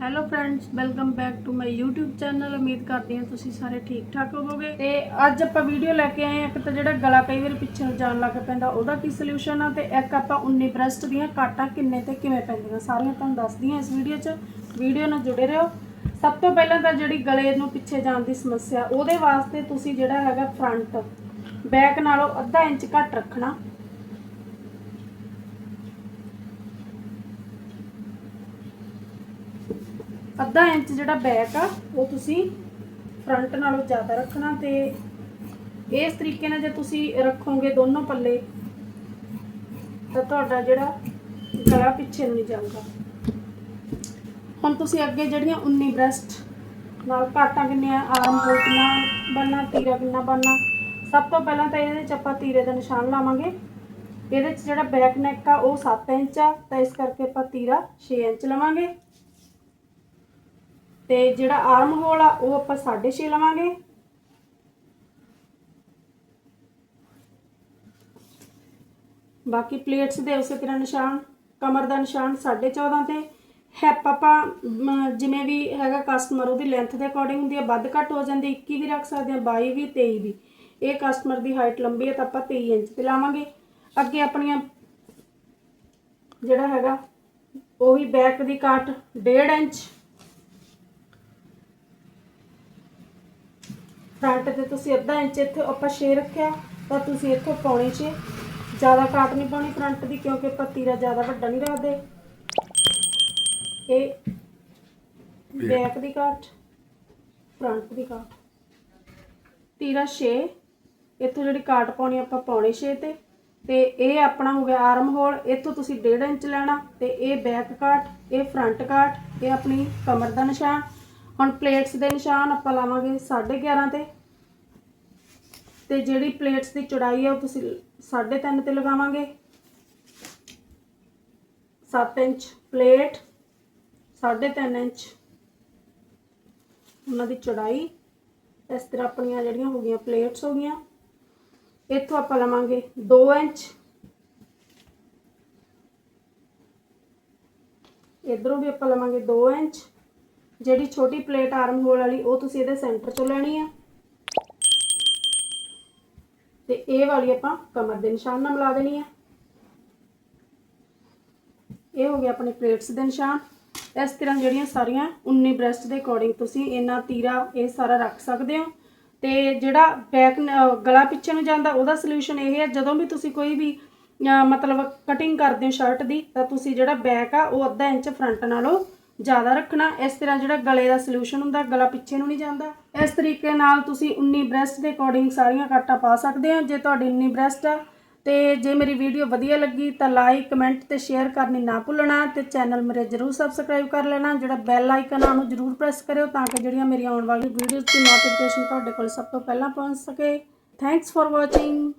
Hello friends welcome back to my YouTube channel ਉਮੀਦ ਕਰਦੀ ਹਾਂ ਤੁਸੀਂ ਸਾਰੇ ਠੀਕ ਠਾਕ ਹੋਵੋਗੇ। ਤੇ ਅੱਜ ਆਪਾਂ ਵੀਡੀਓ ਲੈ ਕੇ ਆਏ ਹਾਂ ਇੱਕ ਤਾਂ ਜਿਹੜਾ ਗਲਾ ਕਈ ਵਾਰ ਪਿੱਛੇ ਨੂੰ ਜਾਣ ਲੱਗ ਪੈਂਦਾ, ਉਹਦਾ ਕੀ ਸੋਲੂਸ਼ਨ ਆ? ਤੇ ਇੱਕ ਆਪਾਂ 19 ਬ੍ਰੈਸਟ ਦੀਆਂ ਕਾਟਾਂ ਕਿੰਨੇ ਤੇ ਕਿਵੇਂ ਪੈਂਦੀਆਂ? ਸਾਰੀਆਂ ਤੁਹਾਨੂੰ ਦੱਸਦੀ ਹਾਂ ਇਸ ਵੀਡੀਓ 'ਚ। ਵੀਡੀਓ ਨਾਲ ਜੁੜੇ ਰਹੋ। ਸਭ ਤੋਂ ਪਹਿਲਾਂ ਤਾਂ ਜਿਹੜੀ ਗਲੇ ਨੂੰ ਪਿੱਛੇ ਜਾਣ ਦੀ ਸਮੱਸਿਆ, ਉਹਦੇ ਵਾਸਤੇ ਤੁਸੀਂ ਜਿਹੜਾ ਹੈਗਾ ਫਰੰਟ ਬੈਕ ਨਾਲੋਂ ਅੱਧਾ ਇੰਚ ਘੱਟ ਰੱਖਣਾ। ਅੱਧਾ ਇੰਚ ਜਿਹੜਾ ਬੈਕ ਆ, ਉਹ ਤੁਸੀਂ ਫਰੰਟ ਨਾਲੋਂ ਜ਼ਿਆਦਾ ਰੱਖਣਾ ਤੇ ਇਸ ਤਰੀਕੇ ਨਾਲ ਜੇ ਤੁਸੀਂ ਰੱਖੋਗੇ ਦੋਨੋਂ ਪੱਲੇ, ਤਾਂ ਤੁਹਾਡਾ ਜਿਹੜਾ ਗਲਾ ਪਿੱਛੇ ਨੂੰ ਨਹੀਂ ਜਾਊਗਾ। ਹੁਣ ਤੁਸੀਂ ਅੱਗੇ ਜਿਹੜੀਆਂ 19 ਬ੍ਰੈਸਟ ਨਾਲ ਕਾਟਾਂ ਕਿੰਨੀਆਂ ਆਰਮ ਹੋਲ ਕਿੰਨਾ ਬਣਨਾ ਤੀਰਾ ਕਿੰਨਾ ਬਣਨਾ ਸਭ ਤੋਂ ਪਹਿਲਾਂ ਤਾਂ ਇਹਦੇ ਵਿੱਚ ਆਪਾਂ ਤੀਰੇ ਦਾ ਨਿਸ਼ਾਨ ਲਾਵਾਂਗੇ। ਇਹਦੇ ਵਿੱਚ ਜਿਹੜਾ ਬੈਕ ਨੈਕ ਆ, ਉਹ 7 ਇੰਚ ਆ, ਤਾਂ ਇਸ ਕਰਕੇ ਆਪਾਂ ਤੀਰਾ 6 ਇੰਚ ਲਵਾਂਗੇ। ਤੇ ਜਿਹੜਾ ਆਰਮ ਹੋਲ ਆ, ਉਹ ਆਪਾਂ 6.5 ਲਵਾਂਗੇ। ਬਾਕੀ ਪਲੇਟਸ ਦੇ ਉਸੇ ਤਰ੍ਹਾਂ ਨਿਸ਼ਾਨ, ਕਮਰ ਦਾ ਨਿਸ਼ਾਨ 14.5 ਤੇ। ਹੈਪ ਆਪਾਂ ਜਿਵੇਂ ਵੀ ਹੈਗਾ ਕਸਟਮਰ ਉਹਦੀ ਲੈਂਥ ਦੇ ਅਕੋਰਡਿੰਗ ਹੁੰਦੀ ਹੈ ਵੱਧ ਘੱਟ ਹੋ ਜਾਂਦੀ 21 ਵੀ ਰੱਖ ਸਕਦੇ ਆ 22 ਵੀ 23 ਵੀ। ਇਹ ਕਸਟਮਰ ਦੀ ਹਾਈਟ ਲੰਬੀ ਹੈ ਤਾਂ ਆਪਾਂ 23 ਇੰਚ ਤੇ ਲਾਵਾਂਗੇ। ਅੱਗੇ ਆਪਣੀਆਂ ਜਿਹੜਾ ਹੈਗਾ, ਉਹੀ ਬੈਕ ਦੀ ਕਾਟ 1.5 ਇੰਚ। ਫਰੰਟ ਤੇ ਤੁਸੀਂ ਅੱਧਾ ਇੰਚ ਇੱਥੇ ਆਪਾਂ 6 ਰੱਖਿਆ ਤਾਂ ਤੁਸੀਂ ਇੱਥੋਂ ਪੌਣੇ 6 ਜ਼ਿਆਦਾ ਕਾਟ ਨਹੀਂ ਪਾਉਣੀ ਫਰੰਟ ਦੀ ਕਿਉਂਕਿ ਆਪਾਂ ਤੀਰਾ ਜ਼ਿਆਦਾ ਵੱਡਾ ਨਹੀਂ ਰੱਖਦੇ। ਇਹ ਬੈਕ ਦੀ ਕਾਟ ਫਰੰਟ ਦੀ ਕਾਟ ਤੀਰਾ 6 ਇੱਥੋਂ ਜਿਹੜੀ ਕਾਟ ਪਾਉਣੀ ਆਪਾਂ ਪੌਣੇ 6 ਤੇ। ਤੇ ਇਹ ਆਪਣਾ ਹੋ ਗਿਆ ਆਰਮ ਹੋਲ ਇੱਥੋਂ ਤੁਸੀਂ 1.5 ਇੰਚ ਲੈਣਾ ਤੇ ਇਹ ਬੈਕ ਕਾਟ ਇਹ ਫਰੰਟ ਕਾਟ ਇਹ ਆਪਣੀ ਕਮਰ ਦਾ ਨਿਸ਼ਾਨ। ਹੁਣ ਪਲੇਟਸ ਦੇ ਨਿਸ਼ਾਨ ਆਪਾਂ ਲਾਵਾਂਗੇ 11.5 ਤੇ। ਤੇ ਜਿਹੜੀ ਪਲੇਟਸ ਦੀ ਚੌੜਾਈ ਹੈ ਉਹ ਤੁਸੀਂ 3.5 ਤੇ ਲਗਾਵਾਂਗੇ। 7 ਇੰਚ ਪਲੇਟ 3.5 ਇੰਚ ਉਹਨਾਂ ਦੀ ਚੌੜਾਈ। ਇਸ ਤਰ੍ਹਾਂ ਆਪਣੀਆਂ ਜਿਹੜੀਆਂ ਹੋ ਗਈਆਂ ਪਲੇਟਸ ਹੋ ਗਈਆਂ। ਇੱਥੋਂ ਆਪਾਂ ਲਵਾਂਗੇ 2 ਇੰਚ। ਇਧਰੋਂ ਵੀ ਆਪਾਂ ਲਵਾਂਗੇ 2 ਇੰਚ। ਜਿਹੜੀ ਛੋਟੀ ਪਲੇਟ ਆਰਮ ਹੋਲ ਵਾਲੀ, ਉਹ ਤੁਸੀਂ ਇਹਦੇ ਸੈਂਟਰ ਚੋਂ ਲੈਣੀ ਆ। ਤੇ ਇਹ ਵਾਲੀ ਆਪਾਂ ਕਮਰ ਦੇ ਨਿਸ਼ਾਨ ਨਾਲ ਮਿਲਾ ਦੇਣੀ ਆ। ਇਹ ਹੋ ਗਿਆ ਆਪਣੇ ਪਲੇਟਸ ਦੇ ਨਿਸ਼ਾਨ। ਇਸ ਤਰ੍ਹਾਂ ਜਿਹੜੀਆਂ ਸਾਰੀਆਂ 19 ਬ੍ਰੈਸਟ ਦੇ ਅਕੋਰਡਿੰਗ ਤੁਸੀਂ ਇਹਨਾਂ ਤੀਰਾ ਇਹ ਸਾਰਾ ਰੱਖ ਸਕਦੇ ਹੋ। ਤੇ ਜਿਹੜਾ ਬੈਕ ਗਲਾ ਪਿੱਛੇ ਨੂੰ ਜਾਂਦਾ, ਉਹਦਾ ਸੋਲੂਸ਼ਨ ਇਹ ਹੈ, ਜਦੋਂ ਵੀ ਤੁਸੀਂ ਕੋਈ ਵੀ ਮਤਲਬ ਕਟਿੰਗ ਕਰਦੇ ਹੋ ਸ਼ਰਟ ਦੀ, ਤਾਂ ਤੁਸੀਂ ਜਿਹੜਾ ਬੈਕ ਆ, ਉਹ ਅੱਧਾ ਇੰਚ ਫਰੰਟ ਨਾਲੋਂ ਜ਼ਿਆਦਾ ਰੱਖਣਾ, ਇਸ ਤਰ੍ਹਾਂ ਜਿਹੜਾ ਗਲੇ ਦਾ ਸੋਲੂਸ਼ਨ ਹੁੰਦਾ, ਗਲਾ ਪਿੱਛੇ ਨੂੰ ਨਹੀਂ ਜਾਂਦਾ। ਇਸ ਤਰੀਕੇ ਨਾਲ ਤੁਸੀਂ 19 ਬ੍ਰੈਸਟ ਦੇ ਅਕੋਰਡਿੰਗ ਸਾਰੀਆਂ ਕਾਟਾਂ ਪਾ ਸਕਦੇ ਹੋ, ਜੇ ਤੁਹਾਡੀ 19 ਬ੍ਰੈਸਟ ਆ। ਤੇ ਜੇ ਮੇਰੀ ਵੀਡੀਓ ਵਧੀਆ ਲੱਗੀ, ਤਾਂ ਲਾਈਕ ਕਮੈਂਟ ਤੇ ਸ਼ੇਅਰ ਕਰਨੀ ਨਾ ਭੁੱਲਣਾ, ਤੇ ਚੈਨਲ ਮੇਰੇ ਜਰੂਰ ਸਬਸਕ੍ਰਾਈਬ ਕਰ ਲੈਣਾ। ਜਿਹੜਾ ਬੈਲ ਆਈਕਨ ਆ, ਉਹਨੂੰ ਜਰੂਰ ਪ੍ਰੈਸ ਕਰਿਓ, ਤਾਂ ਕਿ ਜਿਹੜੀਆਂ ਮੇਰੀਆਂ ਆਉਣ ਵਾਲੀਆਂ ਵੀਡੀਓਜ਼ ਦੀ ਨੋਟੀਫਿਕੇਸ਼ਨ ਤੁਹਾਡੇ ਕੋਲ ਸਭ ਤੋਂ ਪਹਿਲਾਂ ਪਹੁੰਚ ਸਕੇ। Thanks for watching